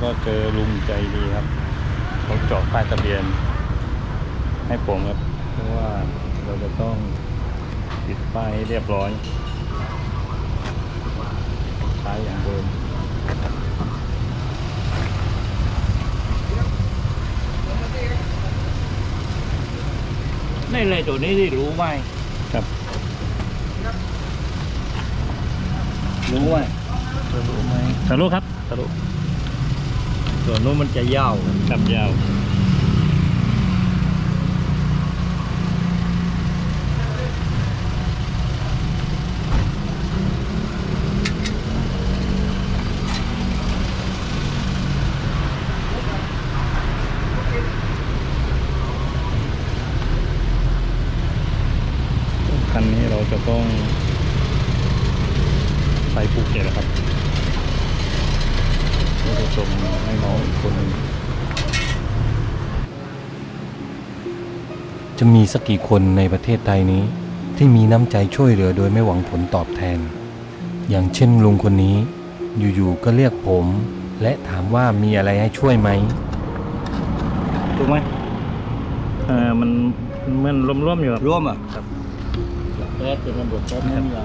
อนนี้เราก็เจอลุงใจดีครับเขาเจาะป้ายทะเบียน ให้ผมครับ เพราะว่าเราจะต้องติดป้ายให้เรียบร้อยใช้อย่างเดิมนี่เลยตัวนี้ที่รู้ไหมครับ รู้ไหมทะลุไหมทะลุครับทะลุ ส่วนนู้นมันจะยาวจับยาว คันนี้เราจะต้องไปภูเก็ตนะครับเพื่อจะส่งให้น้องอีกคนหนึ่ง จะมีสักกี่คนในประเทศไทยนี้ ที่มีน้ำใจช่วยเหลือโดยไม่หวังผลตอบแทน อย่างเช่นลุงคนนี้ อยู่ๆก็เรียกผม และถามว่ามีอะไรให้ช่วยไหมถูกไหมเออมันมันร่วมๆอยู่ครับร่วมอะครับแป๊ดเป็นตำรวจแป๊ดนี่เรา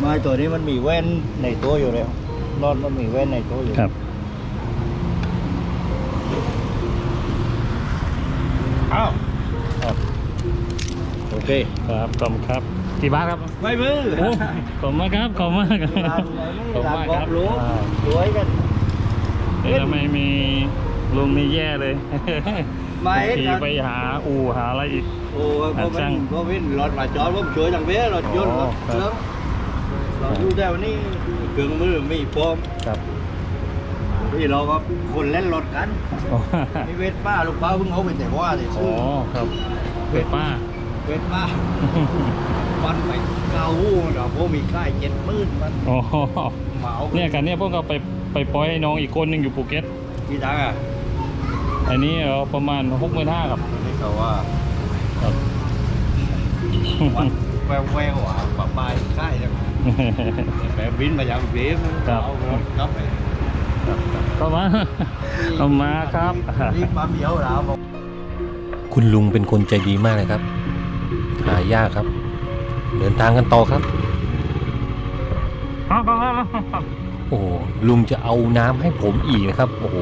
ไม้ตัวนี้มันมีแว่นในตัวอยู่แล้วนอนมันมีแว่นในตัวอยู่ครับเอ้าครับโอเคครับขอบคุณครับกี่บาทครับไม่มือโอ้ขอบคุณมากครับขอบคุณมากครับร้านไหนขอบคุณร้านมากบอครักบรู้อ่ารวยกันเดี๋ยวทำไมมีลุงนี่แย่เลยไม่ขี่กันไปหาอู่หาอะไรอีกโอ้ยพวกช่ามังนพวกมันรถมาจอดผมช่วยทางเบ้รถยนต์อ๋รอถครับเครื่อง เราอยู่แต่วันนี้เครื่องมือมีพร้อมครับพี่เราก็คนเล่นรถกันอ๋อนี่เวทป้าลูกป้าเพิ่งเขาไปแต่ว่าเลยอ๋ซื้ออครับเวทป้าเวทป้าวันไปเก้าหู้เดี๋ยวพวกมีค่ายเจ็ดหมื่นมันอ๋อเหมาเนี่ยกันเนี่ยพวกเราไปไปปล่อยให้น้องอีกคนหนึ่งอยู่ภูเก็ตกี่ตังค์อะอันนี้เราประมาณหกหมื่นห้าครับนี่เขาว่าครับวันแววแววอะป้าป้ายค่ายเนี่ย แบบบินมาจากเวียครับเอารถกลับไปก็มาเอามาครับรีบมาเมียวแล้วบอกคุณลุงเป็นคนใจดีมากเลยครับ หายากครับ เดินทางกันต่อครับครับครับครับโอ้โหลุงจะเอาน้ำให้ผมอีกนะครับ โอ้โห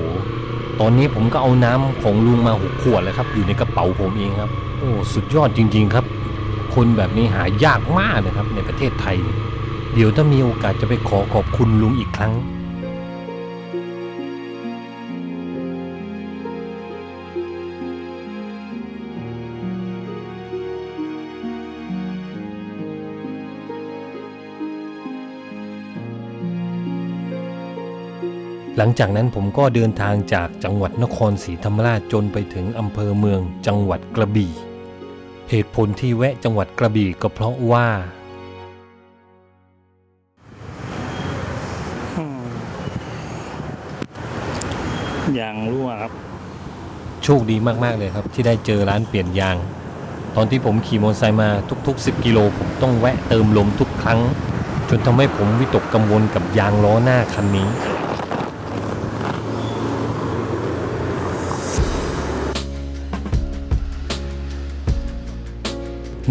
ตอนนี้ผมก็เอาน้ำของลุงมาหกขวดแล้วครับ อยู่ในกระเป๋าผมเองครับ โอ้สุดยอดจริง ๆ ครับ คนแบบนี้หายากมากนะครับในประเทศไทยเดี๋ยวถ้ามีโอกาสจะไปขอขอบคุณลุงอีกครั้ง หลังจากนั้นผมก็เดินทางจากจังหวัดนครศรีธรรมราชจนไปถึงอำเภอเมืองจังหวัดกระบี่ เหตุผลที่แวะจังหวัดกระบี่ก็เพราะว่า ยางรั่วครับ โชคดีมากๆเลยครับ ที่ได้เจอร้านเปลี่ยนยาง ตอนที่ผมขี่มอเตอร์ไซค์มาทุก ๆ 10 กิโลผมต้องแวะเติมลมทุกครั้ง จนทำให้ผมวิตกกังวลกับยางล้อหน้าคันนี้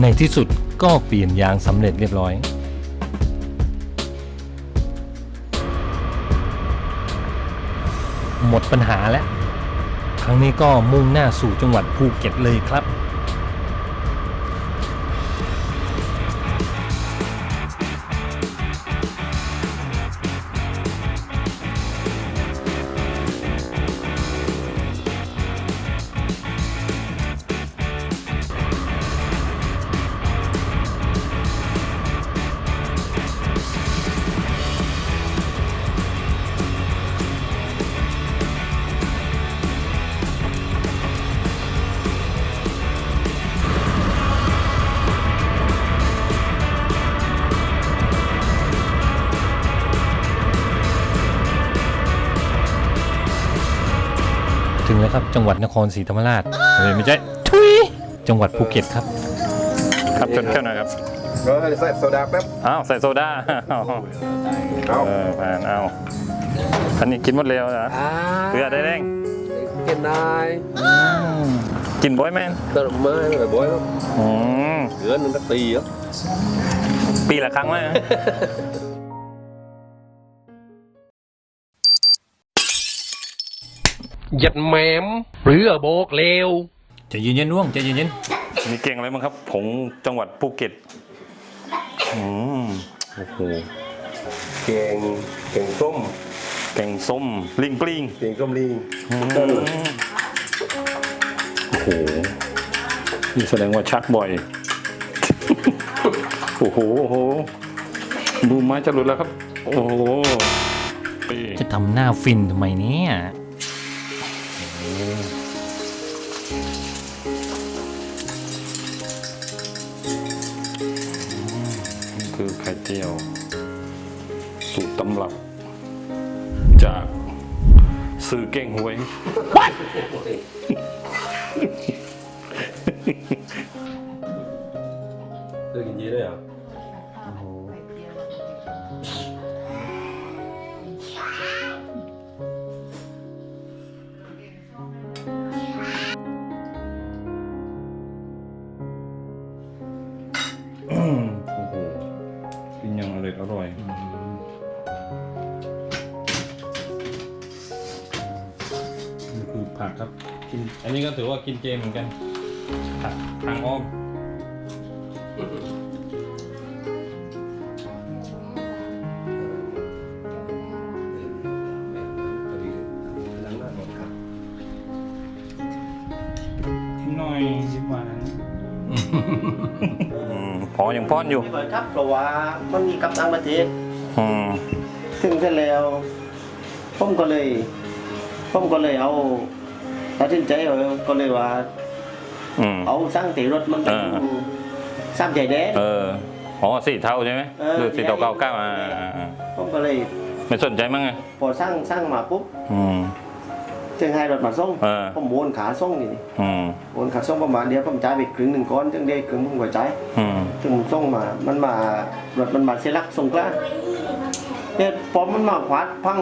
ในที่สุดก็เปลี่ยนยางสำเร็จเรียบร้อย หมดปัญหาแล้ว ครั้งนี้ก็มุ่งหน้าสู่จังหวัดภูเก็ตเลยครับ งแล้วครับ จังหวัดนครศรีธรรมราชเฮ้ยไม่ใช่ทุยจังหวัดภูเก็ตครับ ครับจนแค่หน่อยครับก็ใส่โซดาแป๊บ อ้าวใส่โซดาเอาเอาเออผ่านเอาอันนี้กินหมดเร็วนะอ่าเพื่อได้แรงกินได้กินบ่อยแม่นตลกมาไม่บ่อยครับอืมเดือนหนึงสักปีครับปีละครั้งไหม ยัดแมมเรือโบกเลวใจะเย็นๆน่วงใจะเย็นมีเก่งอะไรบ้างครับผงจังหวัดภูเก็ตอืมโอ้โหเก่งเก่งส้มแกงส้มลิงปลิงเก่งส้มลิงอืมโอ้โหนี่แสดงว่าชักบ่อย โอ้โหโอ้โหมือไม้จะหลุดแล้วครับ โอ้โหๆจะทำหน้าฟินทำไมเนี่ย สื่อเก่งหวยเคยกินยีด้วยเหรออืมโอ้โหกินอย่างอร่อยอร่อยนี่คื ผักครับ กิน อันนี้ก็ถือว่ากินเจเหมือนกัน ผักทางอ้อม ล้างหน้าก่อนครับหน่อยดีกว่านั้นพอยังป้อนอยู่ ไม่เปิดครับเพราะว่ามันมีกับต่างประเทศ อืมซึ่งเสร็จแล้วผมก็เลยผมก็เลยเอา ตัดสินใจเอาก็เลยว่า อืม เอาสร้างตีรถมันไปเอออยู่สามใจแดน เอออ๋อสีเทาใช่ไหมเออ หรือสีเทาเก้าเก้าอ่าอ่าอ่าผมก็เลยไม่สนใจมั้งไงพอสร้างสร้างมาปุ๊บอืม จึงให้รถมาส่งเออ ผมโวนขาส่งนี่อืมโวนขาส่งประมาณเดียวผมจ่ายไปครึ่งหนึ่งก้อนจึงได้ครึ่งผมก็จ่ายอืม ถึงส่งมา มันมารถมันมาเสียหลักส่งกล้า เนี่ยพอมันมาขวาดพัง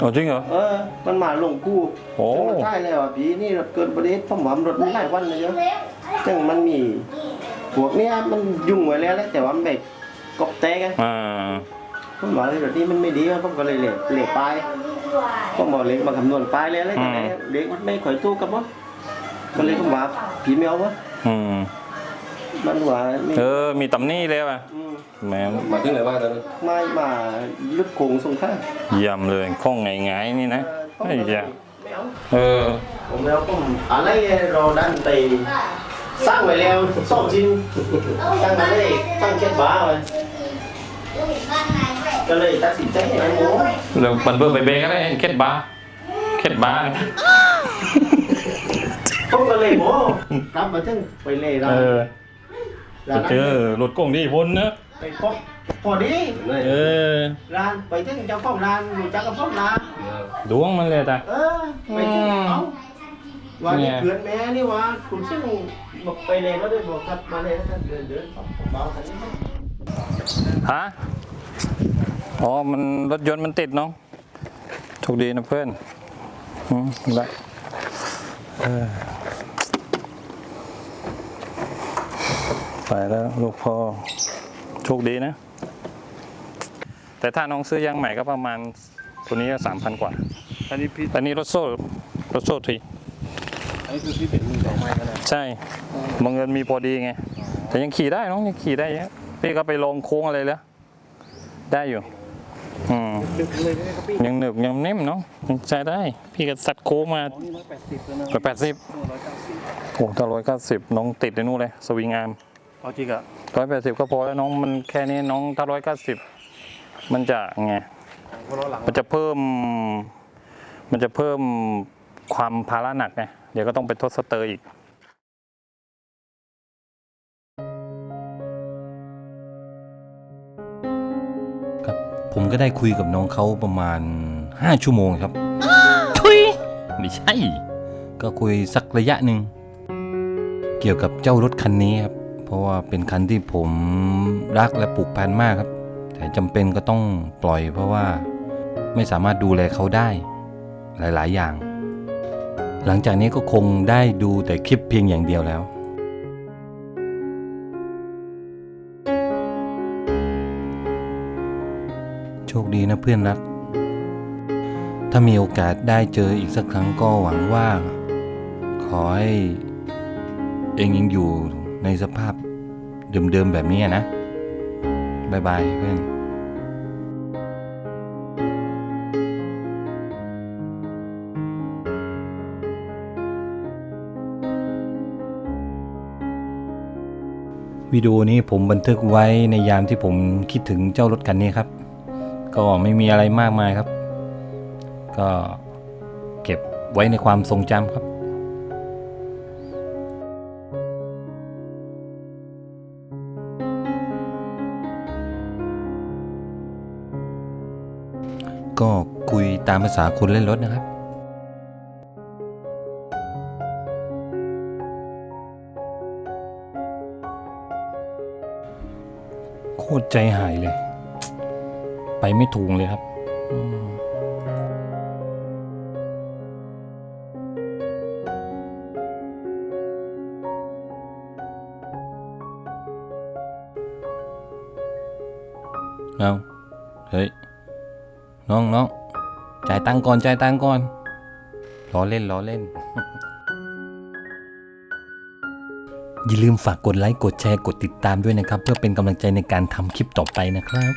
โอ้จริงเหรอ เออ มันมาลงกู้โอ้ จังมันใช่เลยว่ะพี่นี่เกิดอุบัติเหตุผมหวามรถมันหลายวันเลยเยอะจังมันมีพวกเนี้ยมันยุ่งไว้แล้วแหละแต่ว่ามันแบบกบแตกกันอ่า ผมบอกเลยรถนี้มันไม่ดีครับผมก็เลยเหลกเหลกปลายผมบอกเหลกมาคำนวณปลายเลยอะไรแต่ไหนเหลกมันไม่ค่อยตู้กับมันก็เลยผมว่าผีไม่เอาวะอืม มันว่าไม่เออ มีตำหนี้เลยป่ะมแหมมาถึงไหนว่าตอนนั้นไม่มาลึกโขงสงข้างเยี่ยมเลยข้องไงไงๆนี่นะผมไอ้ก็เลยเหี้ยไม่เอาเออ ผมแล้วผมอะไรเราดันไปสร้างไว้แล้วสองชิ้นตั้งมาเลยตั้งเช็ดบ้าไว้ก็เลยตัดสินใจให้มันโม้แล้วมันเบิ่มไปเบรกอะไรเคล็ดบาร์เคล็ดบาร์ผมก็เลยโม้กลับมาถึงไปเลยร้านเออ ร้านเจอรถกงดีพ้นนะไปพบพอดี เออร้านไปถึงเจ้าของร้านรู้จักกับเจ้าของร้านดวงมันเลยจ้ะเออไปถึงเอาว่าเนี่นี่ยเพื่อนแม่นี่ว่าคุณซึ่งบอกไปเลยก็ได้บอกครับมาเลยท่านเดินเดินครับผมเบาคันนี้ฮะอ๋อมันรถยนต์มันติดเนาะโชคดีนะเพื่อนอืมได้เออ ไปแล้วลูกพ่อโชคดีนะ แต่ถ้าน้องซื้อยางใหม่ก็ประมาณตัวนี้ก็สามพันกว่าอันนี้พี่อันนี้รถโซ่รถโซ่ทีอันนี้คือพี่เป็นมือสองไม้กันนะใช่บังเงินมีพอดีไง แต่ยังขี่ได้น้องยังขี่ได้เยอะพี่ก็ไปลงโค้งอะไรแล้ว ได้อยู่ อืมดึกเลยได้ครับพี่ยังหนึบยังนิ่มเนาะยังใช้ได้ พี่ก็สัตว์โค้งมาอ๋อนี่ร้อยแปดสิบแล้วนะร้อยแปดสิบร้อยเก้าสิบโอ้ถ้าร้อยเก้าสิบน้องติดในนู่นเลย สวิงอาร์ม เอาจริงอะร้อยแปดสิบก็พอแล้วน้องมันแค่นี้น้องถ้าร้อยเก้าสิบมันจะไงเพราะเราหลังมันจะเพิ่ม มันจะเพิ่มความภาระหนักไงเดี๋ยวก็ต้องไปทดสเตอร์อีกครับผมก็ได้คุยกับน้องเขาประมาณ 5 ชั่วโมงครับ ทุยไม่ใช่ ก็คุยสักระยะหนึ่ง เกี่ยวกับเจ้ารถคันนี้ครับ เพราะว่าเป็นคันที่ผมรักและผูกพันมากครับ แต่จำเป็นก็ต้องปล่อย เพราะว่าไม่สามารถดูแลเขาได้หลาย ๆ อย่าง หลังจากนี้ก็คงได้ดูแต่คลิปเพียงอย่างเดียวแล้วโชคดีนะเพื่อนรัก ถ้ามีโอกาสได้เจออีกสักครั้งก็หวังว่า ขอให้เองยังอยู่ ในสภาพเดิมๆแบบนี้นะบายบายเพื่อนวิดีโอนี้ผมบันทึกไว้ในยามที่ผมคิดถึงเจ้ารถคันนี้ครับ ก็ไม่มีอะไรมากมายครับ ก็เก็บไว้ในความทรงจำครับ ก็คุยตามภาษาคนเล่นรถนะครับ โคตรใจหายเลย ไปไม่ถูกเลยครับเอาเฮ้ย น้องน้องจ่ายตังก่อนจ่ายตังก่อนล้อเล่นล้อเล่น อย่าลืมฝากกดไลค์กดแชร์กดติดตามด้วยนะครับ เพื่อเป็นกำลังใจในการทำคลิปต่อไปนะครับ